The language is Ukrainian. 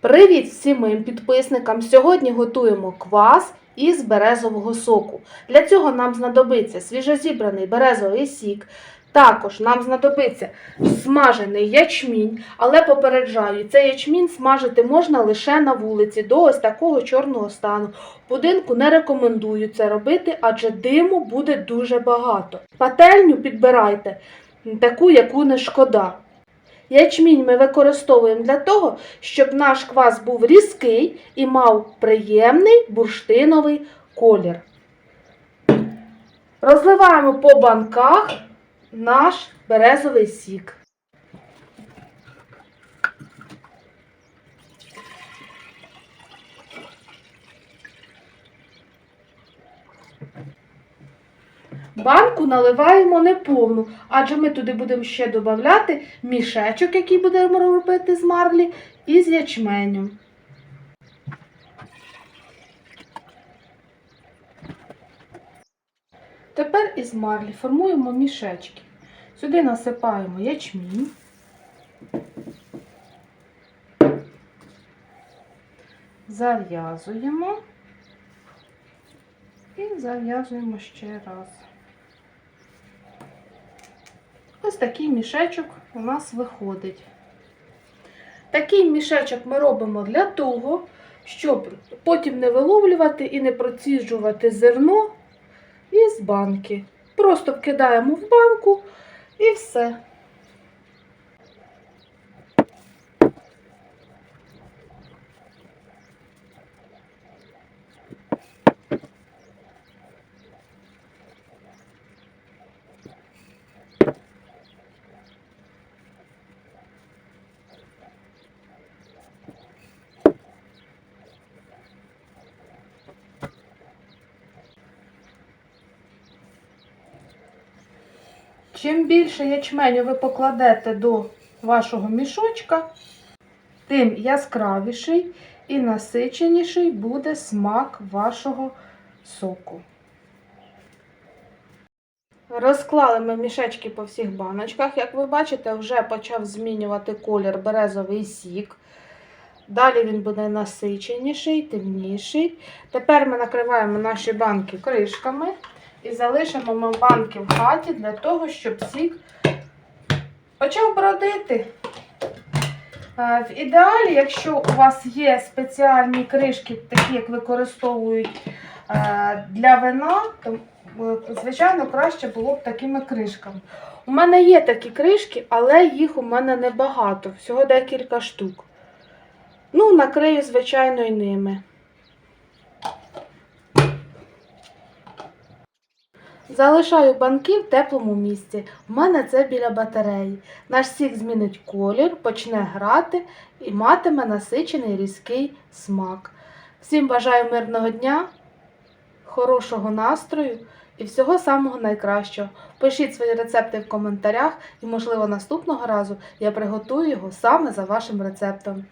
Привіт всім моїм підписникам! Сьогодні готуємо квас із березового соку. Для цього нам знадобиться свіжозібраний березовий сік. Також нам знадобиться смажений ячмінь, але попереджаю, цей ячмінь смажити можна лише на вулиці до ось такого чорного стану. В будинку не рекомендую це робити, адже диму буде дуже багато. Пательню підбирайте таку, яку не шкода. Ячмінь ми використовуємо для того, щоб наш квас був різкий і мав приємний бурштиновий колір. Розливаємо по банках наш березовий сік. Банку наливаємо неповну, адже ми туди будемо ще додати мішечок, який будемо робити з марлі, і з ячменем. Тепер із марлі формуємо мішечки. Сюди насипаємо ячмінь. Зав'язуємо і зав'язуємо ще раз. Ось такий мішечок у нас виходить. Такий мішечок ми робимо для того, щоб потім не виловлювати і не проціджувати зерно із банки. Просто вкидаємо в банку і все. Чим більше ячменю ви покладете до вашого мішочка, тим яскравіший і насиченіший буде смак вашого соку. Розклали ми мішечки по всіх баночках. Як ви бачите, вже почав змінювати колір березовий сік. Далі він буде насиченіший, темніший. Тепер ми накриваємо наші банки кришками. І залишимо ми банки в хаті для того, щоб сік почав бродити. Е, В ідеалі, якщо у вас є спеціальні кришки, такі, як використовують е, для вина, то, е, звичайно, краще було б такими кришками. У мене є такі кришки, але їх у мене небагато, всього декілька штук. Ну, накрию, звичайно, і ними. Залишаю банки в теплому місці. У мене це біля батареї. Наш сік змінить колір, почне грати і матиме насичений різкий смак. Всім бажаю мирного дня, хорошого настрою і всього самого найкращого. Пишіть свої рецепти в коментарях і, можливо, наступного разу я приготую його саме за вашим рецептом.